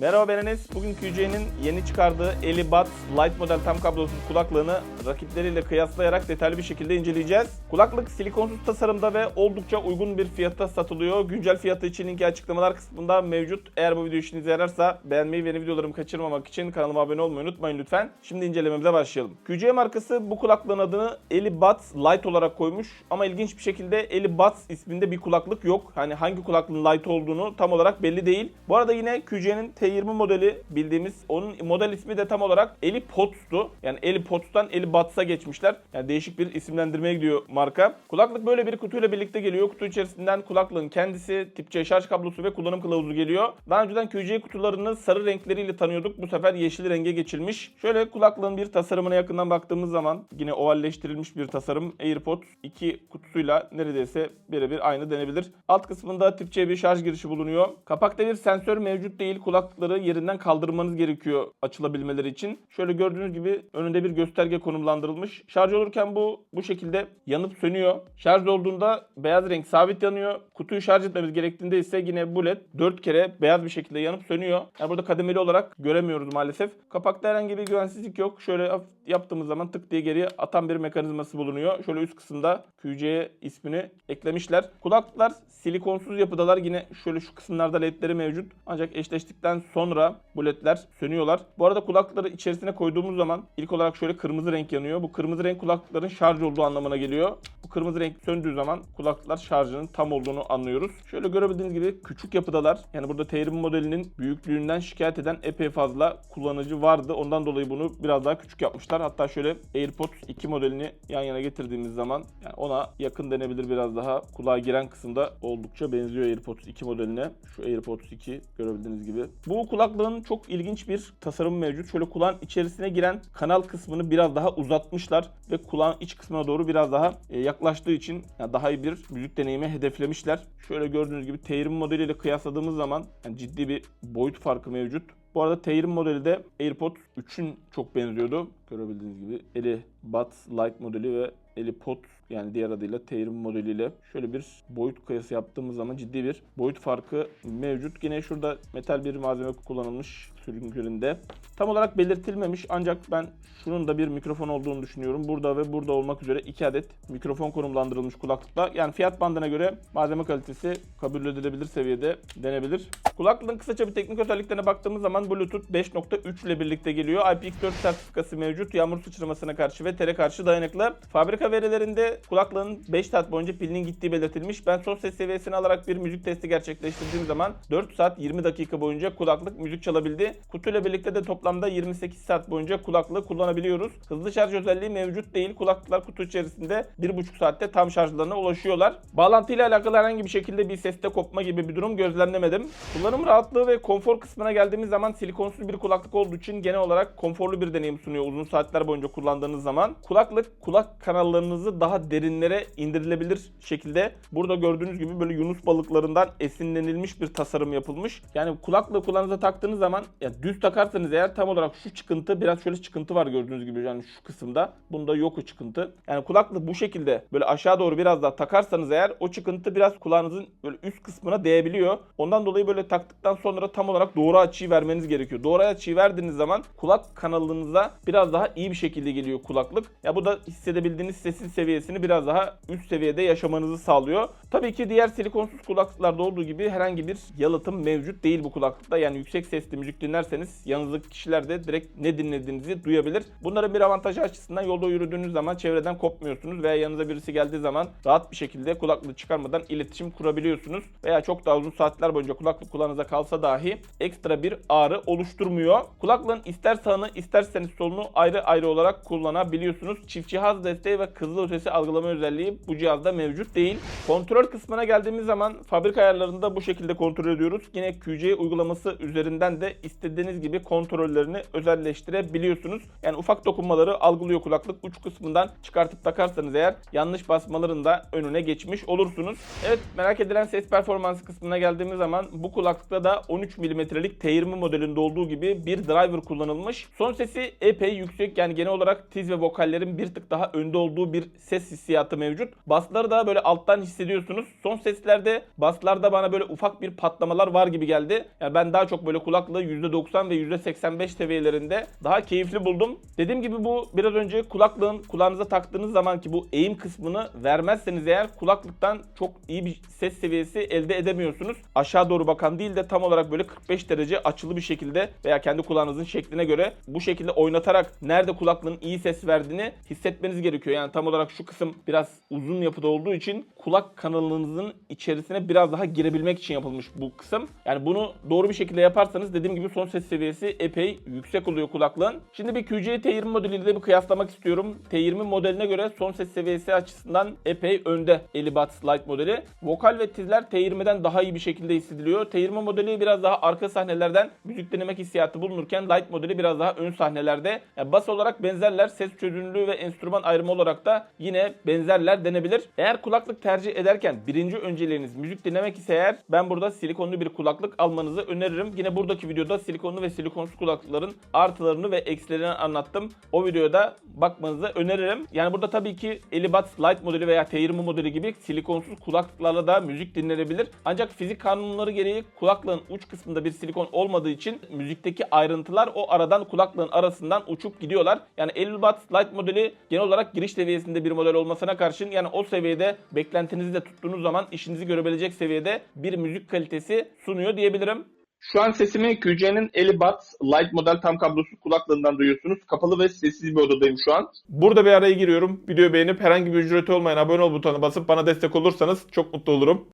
Merhaba ben Enes. Bugün QC'nin yeni çıkardığı Elibuds Light model tam kablosuz kulaklığını rakipleriyle kıyaslayarak detaylı bir şekilde inceleyeceğiz. Kulaklık silikonsuz tasarımda ve oldukça uygun bir fiyata satılıyor. Güncel fiyatı için linki açıklamalar kısmında mevcut. Eğer bu video işinize yararsa beğenmeyi ve yeni videolarımı kaçırmamak için kanalıma abone olmayı unutmayın lütfen. Şimdi incelememize başlayalım. QC markası bu kulaklığın adını Elibuds Light olarak koymuş ama ilginç bir şekilde Elibuds isminde bir kulaklık yok. Hani hangi kulaklığın Light olduğunu tam olarak belli değil. Bu arada yine QC'nin T20 modeli bildiğimiz onun model ismi de tam olarak Elipods'tu. Yani Elipods'tan Elibuds'a geçmişler. Yani değişik bir isimlendirmeye gidiyor marka. Kulaklık böyle bir kutuyla birlikte geliyor. Kutu içerisinden kulaklığın kendisi, tip C şarj kablosu ve kullanım kılavuzu geliyor. Daha önceden QC kutularını sarı renkleriyle tanıyorduk. Bu sefer yeşil renge geçilmiş. Şöyle kulaklığın bir tasarımına yakından baktığımız zaman yine ovalleştirilmiş bir tasarım. AirPods 2 kutusuyla neredeyse birebir aynı denebilir. Alt kısmında tip C bir şarj girişi bulunuyor. Kapakta bir sensör mevcut değil. Kulaklıkları yerinden kaldırmanız gerekiyor açılabilmeleri için. Şöyle gördüğünüz gibi önünde bir gösterge konumlandırılmış. Şarj olurken bu bu şekilde yanıp sönüyor. Şarj olduğunda beyaz renk sabit yanıyor. Kutuyu şarj etmemiz gerektiğinde ise yine bu led 4 kere beyaz bir şekilde yanıp sönüyor. Yani burada kademeli olarak göremiyoruz maalesef. Kapakta herhangi bir güvensizlik yok. Şöyle yaptığımız zaman tık diye geriye atan bir mekanizması bulunuyor. Şöyle üst kısımda QC ismini eklemişler. Kulaklıklar silikonsuz yapıdalar. Yine şöyle şu kısımlarda ledleri mevcut. Ancak eşleştikten sonra bu ledler sönüyorlar. Bu arada kulaklıkları içerisine koyduğumuz zaman ilk olarak şöyle kırmızı renk yanıyor. Bu kırmızı renk kulaklıkların şarj olduğu anlamına geliyor. Kırmızı renk söndüğü zaman kulaklıklar şarjının tam olduğunu anlıyoruz. Şöyle görebildiğiniz gibi küçük yapıdalar. Yani burada T20 modelinin büyüklüğünden şikayet eden epey fazla kullanıcı vardı. Ondan dolayı bunu biraz daha küçük yapmışlar. Hatta şöyle AirPods 2 modelini yan yana getirdiğimiz zaman yani ona yakın denebilir biraz daha. Kulağa giren kısımda oldukça benziyor AirPods 2 modeline. Şu AirPods 2 görebildiğiniz gibi. Bu kulaklığın çok ilginç bir tasarımı mevcut. Şöyle kulağın içerisine giren kanal kısmını biraz daha uzatmışlar ve kulağın iç kısmına doğru biraz daha e, yaklaştığı için daha iyi bir müzik deneyimi hedeflemişler. Şöyle gördüğünüz gibi T20 modeliyle kıyasladığımız zaman yani ciddi bir boyut farkı mevcut. Bu arada T20 modeli de AirPods 3'ün çok benziyordu. Görebildiğiniz gibi Eli Buds Lite modeli ve Eli Pods yani diğer adıyla T20 modeliyle şöyle bir boyut kıyası yaptığımız zaman ciddi bir boyut farkı mevcut. Yine şurada metal bir malzeme kullanılmış sürgünlerinde. Tam olarak belirtilmemiş ancak ben şunun da bir mikrofon olduğunu düşünüyorum. Burada ve burada olmak üzere iki adet mikrofon konumlandırılmış kulaklıkta. Yani fiyat bandına göre malzeme kalitesi kabul edilebilir seviyede denebilir. Kulaklığın kısaca bir teknik özelliklerine baktığımız zaman Bluetooth 5.3 ile birlikte geliyor. IPX4 sertifikası mevcut. Yağmur sıçramasına karşı ve tere karşı dayanıklı. Fabrika verilerinde kulaklığın 5 saat boyunca pilinin gittiği belirtilmiş. Ben son ses seviyesini alarak bir müzik testi gerçekleştirdiğim zaman 4 saat 20 dakika boyunca kulaklık müzik çalabildi. Kutuyla birlikte de toplamda 28 saat boyunca kulaklığı kullanabiliyoruz. Hızlı şarj özelliği mevcut değil. Kulaklıklar kutu içerisinde 1,5 saatte tam şarjlarına ulaşıyorlar. Bağlantıyla alakalı herhangi bir şekilde bir seste kopma gibi bir durum gözlemlemedim. Kullanım rahatlığı ve konfor kısmına geldiğimiz zaman silikonsuz bir kulaklık olduğu için genel olarak konforlu bir deneyim sunuyor uzun saatler boyunca kullandığınız zaman. Kulaklık kulak kanallarınızı daha derinlere indirilebilir şekilde burada gördüğünüz gibi böyle yunus balıklarından esinlenilmiş bir tasarım yapılmış. Yani kulaklığı kulağınıza taktığınız zaman ya düz takarsanız eğer tam olarak şu çıkıntı biraz şöyle çıkıntı var gördüğünüz gibi yani şu kısımda. Bunda yok o çıkıntı. Yani kulaklığı bu şekilde böyle aşağı doğru biraz daha takarsanız eğer o çıkıntı biraz kulağınızın böyle üst kısmına değebiliyor. Ondan dolayı böyle taktıktan sonra tam olarak doğru açıyı vermeniz gerekiyor. Doğru açıyı verdiğiniz zaman kulak kanalınıza biraz daha iyi bir şekilde geliyor kulaklık. Ya bu da hissedebildiğiniz sesin seviyesini biraz daha üst seviyede yaşamanızı sağlıyor. Tabii ki diğer silikonsuz kulaklıklarda olduğu gibi herhangi bir yalıtım mevcut değil bu kulaklıkta. Yani yüksek sesli müzik dinlerseniz yanınızdaki kişiler de direkt ne dinlediğinizi duyabilir. Bunların bir avantajı açısından yolda yürüdüğünüz zaman çevreden kopmuyorsunuz veya yanınıza birisi geldiği zaman rahat bir şekilde kulaklığı çıkarmadan iletişim kurabiliyorsunuz. Veya çok daha uzun saatler boyunca kulaklık kulağınıza kalsa dahi ekstra bir ağrı oluşturmuyor. Kulaklığın ister sağını isterseniz solunu ayrı ayrı olarak kullanabiliyorsunuz. Çift cihaz desteği ve hızlı ötesi algılama özelliği bu cihazda mevcut değil. Kontrol kısmına geldiğimiz zaman fabrika ayarlarında bu şekilde kontrol ediyoruz. Yine QC uygulaması üzerinden de istediğiniz gibi kontrollerini özelleştirebiliyorsunuz. Yani ufak dokunmaları algılıyor kulaklık. Uç kısmından çıkartıp takarsanız eğer yanlış basmaların da önüne geçmiş olursunuz. Evet merak edilen ses performansı kısmına geldiğimiz zaman bu kulaklıkta da 13 mm'lik T20 modelinde olduğu gibi bir driver kullanılmış. Son sesi epey yüksek. Yani genel olarak tiz ve vokallerin bir tık daha önde olduğu bir ses hissiyatı mevcut. Basları da böyle alttan hissediyorsunuz. Son seslerde baslarda bana böyle ufak bir patlamalar var gibi geldi. Yani ben daha çok böyle kulaklığı %90 ve %85 seviyelerinde daha keyifli buldum. Dediğim gibi bu biraz önce kulaklığın kulağınıza taktığınız zamanki bu eğim kısmını vermezseniz eğer kulaklıktan çok iyi bir ses seviyesi elde edemiyorsunuz. Aşağı doğru bakan değil de tam olarak böyle 45 derece açılı bir şekilde veya kendi kulağınızın şekline göre bu şekilde oynatarak nerede kulaklığın iyi ses verdiğini hissetmeniz gerekiyor. Yani tam olarak şu kısım biraz uzun yapıda olduğu için kulak kanalınızın içerisine biraz daha girebilmek için yapılmış bu kısım. Yani bunu doğru bir şekilde yaparsanız dediğim gibi son ses seviyesi epey yüksek oluyor kulaklığın. Şimdi bir QC T20 modeliyle bir kıyaslamak istiyorum. T20 modeline göre son ses seviyesi açısından epey önde Elibuds Lite modeli. Vokal ve tizler T20'den daha iyi bir şekilde hissediliyor. T20 modeli biraz daha arka sahnelerden müzik dinlemek hissiyatı bulunurken Lite modeli biraz daha ön sahnelerde. Yani bas olarak benzerler. Ses çözünürlüğü ve enstrüman ayrımı olarak da yine benzerler denebilir. Eğer kulaklık tercih ederken birinci önceliğiniz müzik dinlemek ise eğer ben burada silikonlu bir kulaklık almanızı öneririm. Yine buradaki videoda silikonlu ve silikonsuz kulaklıkların artılarını ve eksilerini anlattım. O videoda bakmanızı öneririm. Yani burada tabii ki Elibuds Lite modeli veya T20 modeli gibi silikonsuz kulaklıklarla da müzik dinlenebilir. Ancak fizik kanunları gereği kulaklığın uç kısmında bir silikon olmadığı için müzikteki ayrıntılar o aradan kulaklığın arasından uçup gidiyorlar. Yani Elibuds Lite modeli genel olarak giriş seviyesinde bir model olmasına karşın yani o seviyede beklentinizi de tuttuğunuz zaman işinizi görebilecek seviyede bir müzik kalitesi sunuyor diyebilirim. Şu an sesimi QC'nin Elibuds Lite model tam kablosuz kulaklığından duyuyorsunuz. Kapalı ve sessiz bir odadayım şu an. Burada bir araya giriyorum. Videoyu beğenip herhangi bir ücreti olmayan abone ol butonuna basıp bana destek olursanız çok mutlu olurum.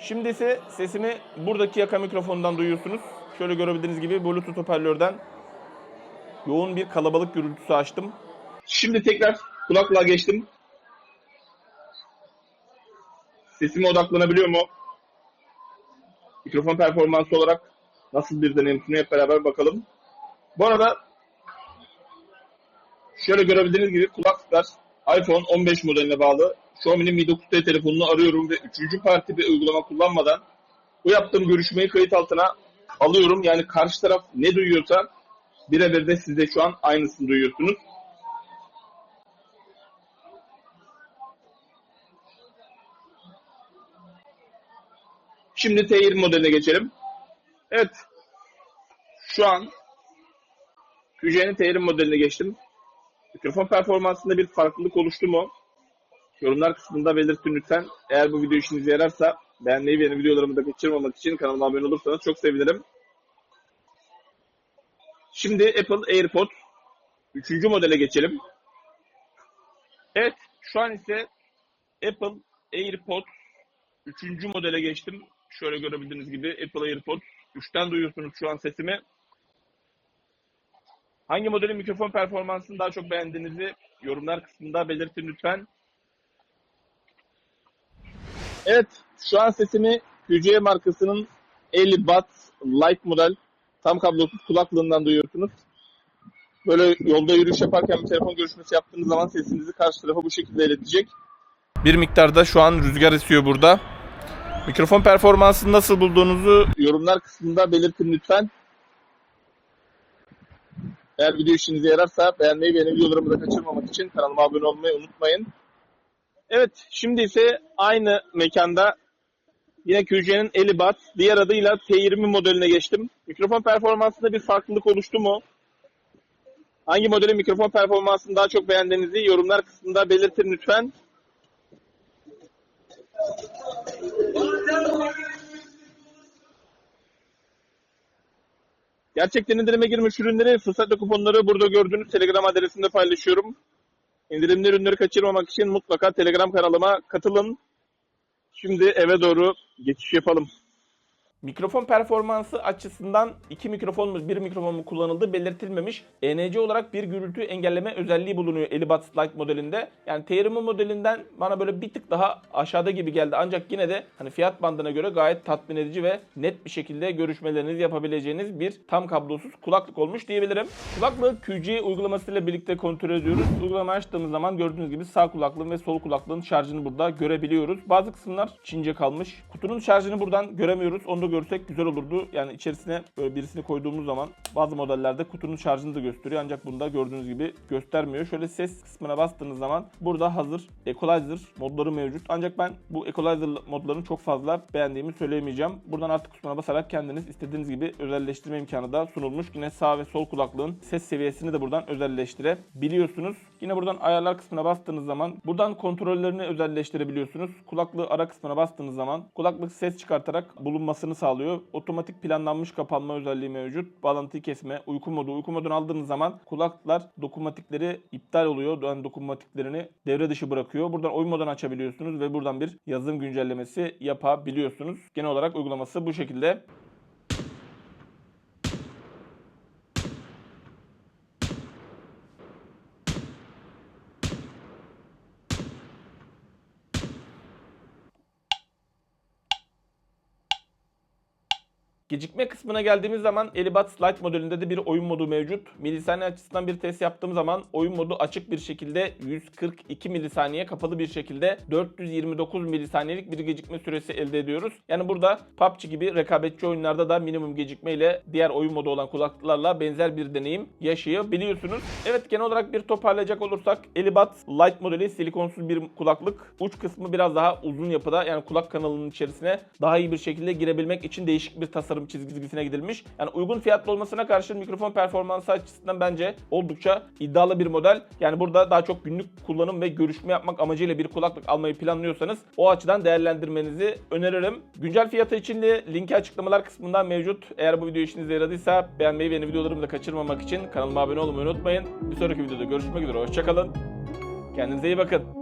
Şimdi ise sesimi buradaki yaka mikrofonundan duyuyorsunuz. Şöyle görebildiğiniz gibi Bluetooth hoparlörden yoğun bir kalabalık gürültüsü açtım. Şimdi tekrar kulaklığa geçtim. Sesime odaklanabiliyor mu? Mikrofon performansı olarak nasıl bir deneyim sunuyor hep beraber bakalım. Bu arada şöyle görebildiğiniz gibi kulaklıklar iPhone 15 modeline bağlı. Xiaomi'nin Mi 9T telefonunu arıyorum ve üçüncü parti bir uygulama kullanmadan bu yaptığım görüşmeyi kayıt altına alıyorum. Yani karşı taraf ne duyuyorsa birebir de siz de şu an aynısını duyuyorsunuz. Şimdi T20 modeline geçelim. Evet. Şu an QC'nin T20 modeline geçtim. Mikrofon performansında bir farklılık oluştu mu? Yorumlar kısmında belirtin lütfen. Eğer bu video işinize yararsa beğenmeyi ve yeni videolarımı da kaçırmamak için kanalıma abone olursanız çok sevinirim. Şimdi Apple AirPods 3. modele geçelim. Evet, şu an ise Apple AirPods 3. modele geçtim. Şöyle görebildiğiniz gibi Apple AirPods 3'ten duyuyorsunuz şu an sesimi. Hangi modelin mikrofon performansını daha çok beğendiğinizi yorumlar kısmında belirtin lütfen. Evet, şu an sesimi QC markasının 50 Watt Lite model tam kablosuz kulaklığından duyuyorsunuz. Böyle yolda yürüyüş yaparken bir telefon görüşmesi yaptığınız zaman sesinizi karşı tarafa bu şekilde iletecek. Bir miktarda şu an rüzgar esiyor burada. Mikrofon performansını nasıl bulduğunuzu yorumlar kısmında belirtin lütfen. Eğer video işinize yararsa beğenmeyi ve yeni videolarımı da kaçırmamak için kanalıma abone olmayı unutmayın. Evet, şimdi ise aynı mekanda yine QC'nin Elibat, diğer adıyla T20 modeline geçtim. Mikrofon performansında bir farklılık oluştu mu? Hangi modelin mikrofon performansını daha çok beğendiğinizi yorumlar kısmında belirtin lütfen. Gerçekten indirime girmiş ürünleri, fırsat ve kuponları burada gördüğünüz Telegram adresinde paylaşıyorum. İndirimli ürünleri kaçırmamak için mutlaka Telegram kanalıma katılın. Şimdi eve doğru geçiş yapalım. Mikrofon performansı açısından iki mikrofon mu bir mikrofon mu kullanıldığı belirtilmemiş. ENC olarak bir gürültü engelleme özelliği bulunuyor Elibuds Lite modelinde. Yani T20 modelinden bana böyle bir tık daha aşağıda gibi geldi. Ancak yine de hani fiyat bandına göre gayet tatmin edici ve net bir şekilde görüşmelerinizi yapabileceğiniz bir tam kablosuz kulaklık olmuş diyebilirim. Kulaklığı QC uygulamasıyla birlikte kontrol ediyoruz. Uygulamayı açtığımız zaman gördüğünüz gibi sağ kulaklığın ve sol kulaklığın şarjını burada görebiliyoruz. Bazı kısımlar Çince kalmış. Kutunun şarjını buradan göremiyoruz. Onu görsek güzel olurdu. Yani içerisine böyle birisini koyduğumuz zaman bazı modellerde kutunun şarjını da gösteriyor. Ancak bunda gördüğünüz gibi göstermiyor. Şöyle ses kısmına bastığınız zaman burada hazır equalizer modları mevcut. Ancak ben bu equalizer modlarını çok fazla beğendiğimi söyleyemeyeceğim. Buradan artı kısmına basarak kendiniz istediğiniz gibi özelleştirme imkanı da sunulmuş. Yine sağ ve sol kulaklığın ses seviyesini de buradan özelleştirebiliyorsunuz. Yine buradan ayarlar kısmına bastığınız zaman buradan kontrollerini özelleştirebiliyorsunuz. Kulaklığı ara kısmına bastığınız zaman kulaklık ses çıkartarak bulunmasını sağlıyor. Otomatik planlanmış kapanma özelliği mevcut. Bağlantıyı kesme, uyku modu. Uyku modunu aldığınız zaman kulaklar dokunmatikleri iptal oluyor. Yani dokunmatiklerini devre dışı bırakıyor. Buradan oyun modunu açabiliyorsunuz ve buradan bir yazılım güncellemesi yapabiliyorsunuz. Genel olarak uygulaması bu şekilde. Gecikme kısmına geldiğimiz zaman Elibat Lite modelinde de bir oyun modu mevcut. Milisaniye açısından bir test yaptığım zaman oyun modu açık bir şekilde 142 milisaniye kapalı bir şekilde 429 milisaniyelik bir gecikme süresi elde ediyoruz. Yani burada PUBG gibi rekabetçi oyunlarda da minimum gecikme ile diğer oyun modu olan kulaklıklarla benzer bir deneyim yaşayabiliyorsunuz. Evet genel olarak bir toparlayacak olursak Elibat Lite modeli silikonsuz bir kulaklık. Uç kısmı biraz daha uzun yapıda yani kulak kanalının içerisine daha iyi bir şekilde girebilmek için değişik bir tasarım çizgisine gidilmiş. Yani uygun fiyatlı olmasına karşın mikrofon performansı açısından bence oldukça iddialı bir model. Yani burada daha çok günlük kullanım ve görüşme yapmak amacıyla bir kulaklık almayı planlıyorsanız o açıdan değerlendirmenizi öneririm. Güncel fiyatı için de linki açıklamalar kısmından mevcut. Eğer bu video işinize yaradıysa beğenmeyi ve yeni videolarımı da kaçırmamak için kanalıma abone olmayı unutmayın. Bir sonraki videoda görüşmek üzere. Hoşçakalın. Kendinize iyi bakın.